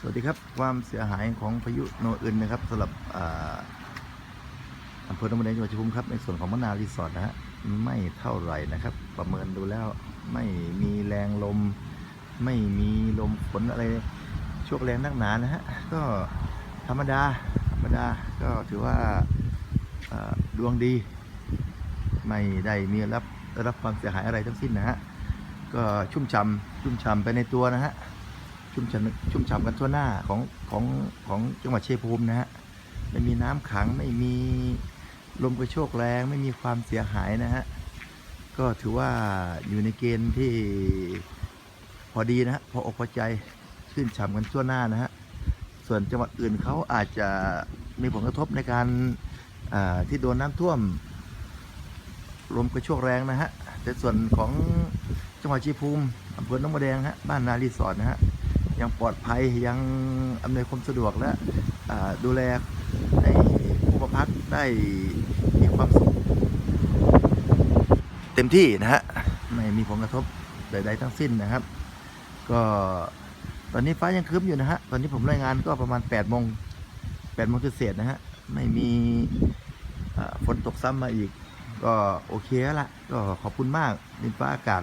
สวัสดีครับ ความเสียหายของพายุโนอึนนะครับสำหรับอำเภอหนองบัวแดงจังหวัดชัยภูมิครับ ในส่วนของมะนาวรีสอร์ทนะฮะไม่เท่าไหร่นะครับ ประเมินดูแล้วไม่มีแรงลม ไม่มีลมฝนอะไรช่วงแรงนักหนานะฮะก็ธรรมดาธรรมดาก็ถือว่าดวงดี ไม่ได้มีรับรับความเสียหายอะไรทั้งสิ้นนะฮะก็ชุ่มฉ่ำชุ่มฉ่ำไปในตัวนะฮะ ชุ่มฉ่ำชุ่มฉ่ำกันทั่วหน้าของของของจังหวัดเชัยงภูมินะฮะไม่มีน้ำขังไม่มีลมกระโชกแรงไม่มีความเสียหายนะฮะก็ถือว่าอยู่ในเกณฑ์ที่พอดีนะฮะพออกพอใจชื่นฉ่ำกันทั่วหน้านะฮะส่วนจังหวัดอื่นเขาอาจจะมีผลกระทบในการที่โดนน้ำท่วมลมกระโชกแรงนะฮะแต่ส่วนของจังหวัดชัยภูมิอำเภอหนองบัวแดงฮะบ้านนารีสอร์ทนะฮะ ยังปลอดภัยยังอำนวยความสะดวกและดูแลให้ผู้พักได้มีความสุขเต็มที่นะฮะไม่มีผลกระทบใดๆทั้งสิ้นนะครับ ก็ตอนนี้ฟ้ายังครึ้มอยู่นะฮะตอนนี้ผมรายงานก็ประมาณ8ปดโมงแปดโมงเศษนะฮะไม่มีฝนตกซ้ำมาอีก ก็โอเคแล้วละก็ขอบคุณมากดินฟ้าอากาศ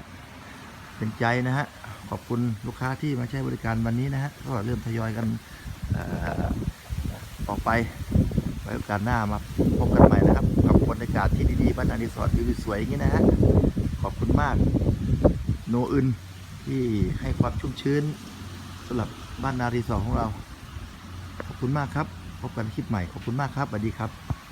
เป็นใจนะฮะ ขอบคุณลูกค้าที่มาใช้บริการวันนี้นะฮะก็เริ่มทยอยกันออกไปไว้โอกาสหน้ามาพบกันใหม่นะครับกับบรรยากาศที่ดีๆบ้านนารีสอร์ทวิวสวยอย่างนี้นะฮะขอบคุณมาก โนอึนที่ให้ความชุ่มชื้นสำหรับบ้านนารีสอร์ทของเรา ขอบคุณมากครับ พบกันคลิปใหม่ ขอบคุณมากครับสวัสดีครับ